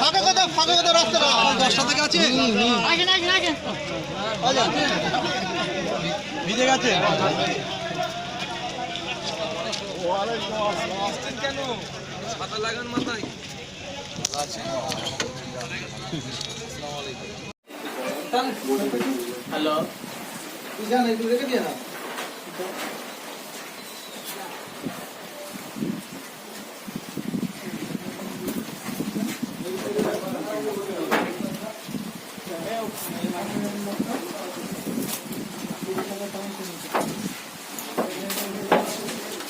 ফাঁকা কথা ফাঁকা কথা রাস্তাটা দশটা থেকে আছে ভিজে গেছে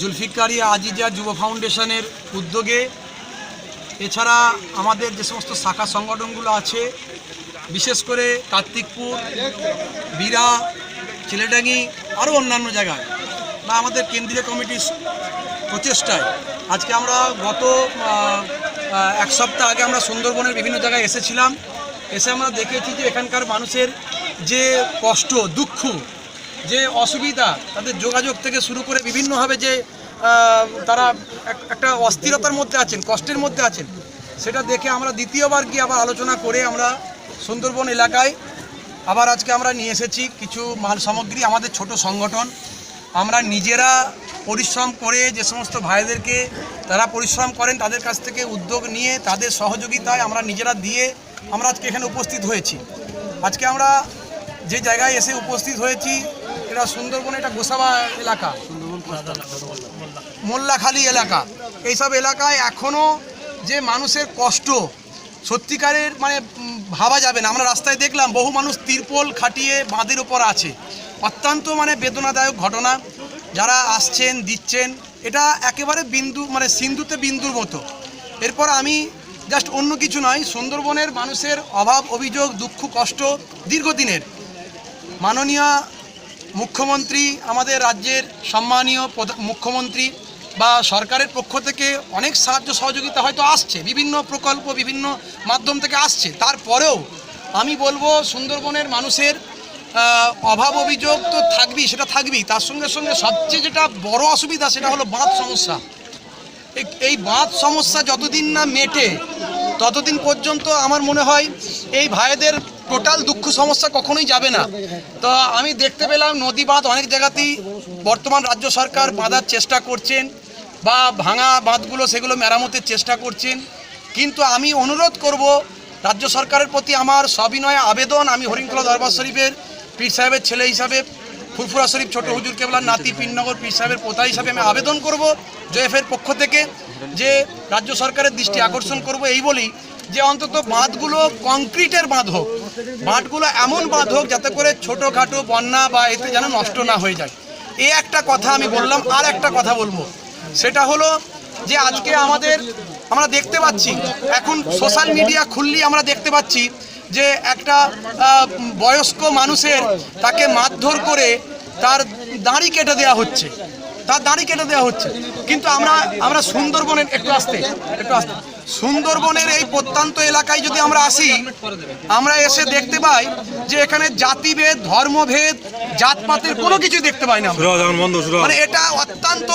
জুলফিকারি আজিজা যুব ফাউন্ডেশনের উদ্যোগে। এছাড়া আমাদের যে সমস্ত শাখা সংগঠনগুলো আছে, বিশেষ করে কার্তিকপুর, বীরা, চিলেডাঙ্গি, আরও অন্যান্য জায়গায়, বা আমাদের কেন্দ্রীয় কমিটির প্রচেষ্টায়। আজকে আমরা গত এক সপ্তাহ আগে আমরা সুন্দরবনের বিভিন্ন জায়গায় এসেছিলাম। এসে আমরা দেখেছি যে এখানকার মানুষের যে কষ্ট, দুঃখ যে অসুবিধা তাদের যোগাযোগ থেকে শুরু করে বিভিন্নভাবে যে তারা এক- একটা অস্থিরতার মধ্যে আছেন, কষ্টের মধ্যে আছেন, সেটা দেখে আমরা দ্বিতীয়বার গিয়ে আবার আলোচনা করে আমরা সুন্দরবন এলাকায় আবার আজকে আমরা নিয়ে এসেছি কিছু মাল সামগ্রী, আমাদের ছোট সংগঠন। আমরা নিজেরা পরিশ্রম করে যে সমস্ত ভাইদেরকে তারা পরিশ্রম করেন, তাদের কাছ থেকে উদ্যোগ নিয়ে তাদের সহযোগিতায় আমরা নিজেরা দিয়ে আমরা আজকে এখানে উপস্থিত হয়েছি। আজকে আমরা যে জায়গায় এসে উপস্থিত হয়েছি এটা সুন্দরবন, এটা গোসাবা এলাকা। মোল্লাখালী এলাকা। এইসব এলাকায় এখনও যে মানুষের কষ্ট, সত্যিকারের মানে ভাবা যাবে না। আমরা রাস্তায় দেখলাম, বহু মানুষ তিরপল খাটিয়ে বাঁধের ওপর আছে। অত্যন্ত মানে বেদনাদায়ক ঘটনা। যারা আসছেন, দিচ্ছেন, এটা একেবারে বিন্দু মানে সিন্ধুতে বিন্দুর মতো। এরপর আমি জাস্ট অন্য কিছু নয়, সুন্দরবনের মানুষের অভাব, অভিযোগ, দুঃখ, কষ্ট দীর্ঘদিনের। মাননীয় মুখ্যমন্ত্রী, আমাদের রাজ্যের সম্মানীয় মুখ্যমন্ত্রী বা সরকারের পক্ষ থেকে অনেক সাহায্য সহযোগিতা হয়তো আসছে, বিভিন্ন প্রকল্প, বিভিন্ন মাধ্যম থেকে আসছে। তারপরেও আমি বলব, সুন্দরবনের মানুষের অভাব অভিযোগ তো থাকবেই, সেটা থাকবেই। তার সঙ্গে সঙ্গে সবচেয়ে যেটা বড় অসুবিধা, সেটা হলো বাঁধ সমস্যা। এই বাঁধ সমস্যা যতদিন না মেটে, ততদিন পর্যন্ত আমার মনে হয় এই ভাইদের টোটাল দুঃখ সমস্যা কখনোই যাবে না। তো আমি দেখতে পেলাম নদী বাঁধ অনেক জায়গাতেই বর্তমান রাজ্য সরকার বাঁধার চেষ্টা করছেন বা ভাঙা বাঁধগুলো সেগুলো মেরামতের চেষ্টা করছেন। কিন্তু আমি অনুরোধ করব, রাজ্য সরকারের প্রতি আমার সবিনয় আবেদন, আমি হরিণখোলা দরবার শরীফের পীর সাহেবের ছেলে হিসাবে, ফুরফুরা শরীফ ছোট হুজুর কেবলার নাতি পিননগর পীর সাহেবের পোতা হিসাবে আমি আবেদন করব জেএফের পক্ষ থেকে, যে রাজ্য সরকারের দৃষ্টি আকর্ষণ করব, এই বলি যে অন্তত বাঁধগুলো কংক্রিটের বাঁধ হোক, বাঁধগুলো এমন বাঁধ হোক যাতে করে ছোটোখাটো বন্যা বা এতে যেন নষ্ট না হয়ে যায়। এ একটা কথা আমি বললাম, আর একটা কথা বলব। সেটা হলো যে আজকে আমাদের, আমরা দেখতে পাচ্ছি, এখন সোশ্যাল মিডিয়া খুললেই আমরা দেখতে পাচ্ছি যে একটা বয়স্ক মানুষের তাকে মারধর করে তার দাঁড়ি কেটে দেওয়া হচ্ছে। তার দাড়ি কেটে দেওয়া হচ্ছে। কিন্তু আমরা আমরা সুন্দরবনের একটু আসতে একটু আসতে। সুন্দরবনের এই প্রত্যন্ত এলাকায় যদি আমরা আসি আমরা এসে দেখতে পাই যে এখানে জাতিভেদ ধর্মভেদ জাতপাতের কোনো কিছু দেখতে পাই না মানে এটা অত্যন্ত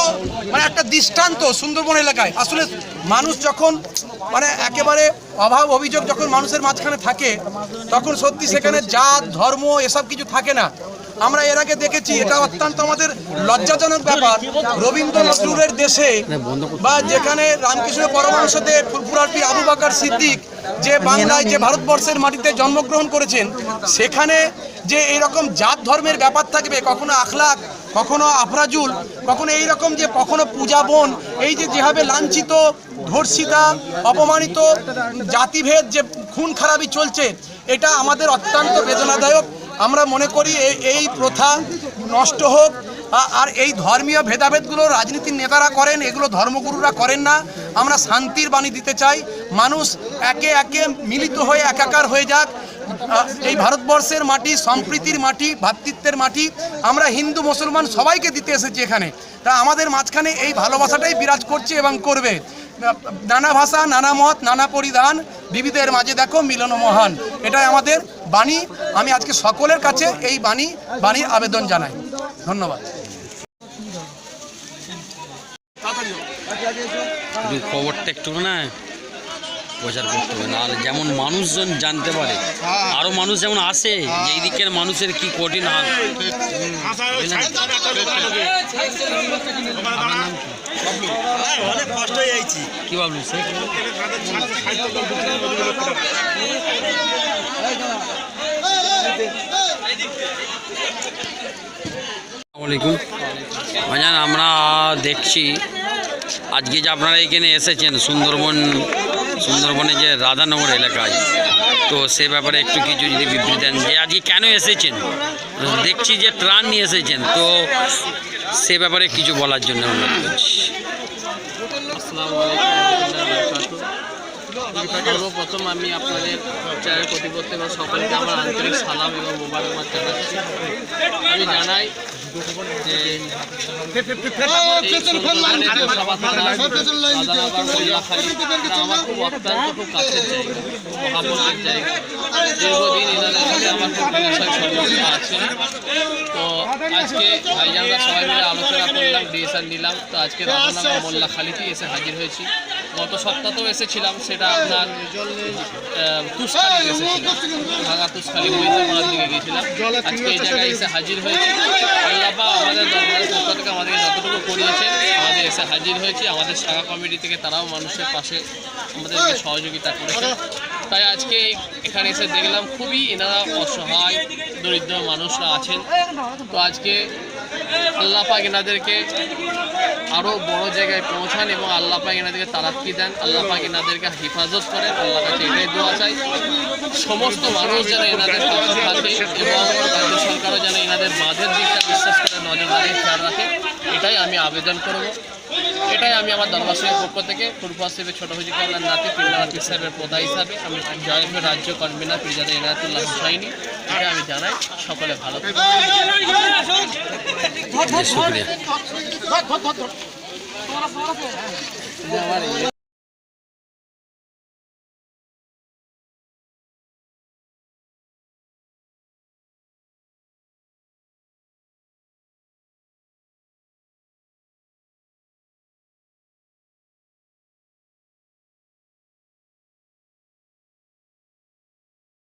মানে একটা দৃষ্টান্ত সুন্দরবন এলাকায়। আসলে মানুষ যখন মানে একেবারে অভাব অভিযোগ যখন মানুষের মাঝখানে থাকে তখন সত্যি সেখানে জাত ধর্ম এসব কিছু থাকে না। আমরা এর আগে দেখেছি, এটা অত্যন্ত আমাদের লজ্জাজনক ব্যাপার। রবীন্দ্র নজরুলের দেশে বা যেখানে রামকৃষ্ণ পরমহংসদেব ফুরফুরার পীর আবু বাকার সিদ্দিক যে বাংলায়, যে ভারতবর্ষের মাটিতে জন্মগ্রহণ করেছেন, সেখানে যে এরকম জাত ধর্মের ব্যাপার থাকবে, কখনো আখলাখ কখনো আফরাজুল, কখনো এই রকম যে কখনো পূজা বোন, এই যে যেভাবে লাঞ্ছিত, ধর্ষিতা, অপমানিত জাতিভেদ যে খুন খারাপি চলছে, এটা আমাদের অত্যন্ত বেদনাদায়ক। আমরা মনে করি এই- প্রথা নষ্ট হোক আর এই ধর্মীয় ভেদাভেদগুলো রাজনীতির নেতারা করেন, এগুলো ধর্মগুরুরা করেন না। আমরা শান্তির বাণী দিতে চাই। মানুষ একে একে মিলিত হয়ে একাকার হয়ে যাক। এই ভারতবর্ষের মাটি, সম্প্রীতির মাটি ভ্রাতৃত্বের মাটি, আমরা হিন্দু, মুসলমান সবাইকে দিতে এসেছি এখানে। তা আমাদের মাঝখানে এই ভালোবাসাটাই বিরাজ করছে এবং করবে। নানা ভাষা নানা মত নানা পরিধান বিবিধের মাঝে দেখো মিলন মহান। এটাই আমাদের বাণী। আমি আজকে সকলের কাছে এই বাণী বাণীর আবেদন জানাই। ধন্যবাদ। খবরটা একটু না প্রচার করতে হবে নাহলে যেমন মানুষজন জানতে পারে আরও মানুষ যেমন আসে যে এই দিকের মানুষের কি কঠিন হাল। অনেক কষ্ট হয়ে যাইছি। কি বাবলু সে আসসালামাইকুম ভাইজান আমরা দেখছি আজকে যে আপনারা এখানে এসেছেন সুন্দরবন সুন্দরবনে যে রাধানগর এলাকায় তো সে ব্যাপারে একটু কিছু যদি বিবৃতি দেন যে আজকে কেন এসেছেন? দেখছি যে ত্রাণ নিয়ে এসেছেন, তো সে ব্যাপারে কিছু বলার জন্য অনুরোধ করছি। সর্বপ্রথম আমি আপনাদের চ্যানেল প্রতিপত্তি এবং সকলকে আমার আন্তরিক সালাম এবং মোবারকবাদ জানাচ্ছি আমি জানাই আমার খুব অত্যন্ত খুব কাছের জায়গা খুব ভাবনার জায়গা দীর্ঘদিন এনাদের সাথে আমার খুব বিষয় আছে তো আজকে ভাইজানরা সবাই মিলে আলোচনা করলাম ডিসিশন নিলাম তো আজকে মোল্লা মোল্লাখালীতে এসে হাজির হয়েছি গত সপ্তাহতেও এসেছিলাম সেটা আপনার তুষখালী এসেছিলাম ভাঙা তুষখালী মহিলাপাড়ার দিকে গিয়েছিলাম। আজকে এই জায়গায় এসে হাজির হয়েছি। আমাদের দরবারের পক্ষ থেকে আমাদেরকে যতটুকু করিয়েছেন আমাদের এসে হাজির হয়েছি। আমাদের শাখা কমিটি থেকে তারাও মানুষের পাশে আমাদেরকে সহযোগিতা করেছে। তাই আজকে এখানে এসে দেখলাম খুবই এনারা অসহায় দরিদ্র মানুষরা আছেন। তো আজকে আল্লাহ পাক এনাদেরকে আরও বড় জায়গায় পৌঁছান এবং আল্লাহ পাক এনাদেরকে তারাক্কি দেন। আল্লাহ পাক এনাদেরকে হেফাজত করেন। আল্লাহ কাছে এটাই দোয়া চাই। সমস্ত মানুষ যেন এনাদের পাশে থাকে এবং রাজ্য সরকারও যেন এনাদের মাঝের দিকটা বিশ্বাস করে নজরদারি খেয়াল রাখে। এটাই আমি আবেদন করব। এটাই আমি আমার দলবাসীর পক্ষ থেকে। ফুরফা সাহেবের ছোট হুজুর আমার নাতি পীর সাহেবের প্রধা হিসাবে আমি জয়েন্ট রাজ্য কনভেনার পিরজাদা এনায়তুল্লাহ হুসাইনি। এটা আমি জানাই সকলে ভালো থাকুন।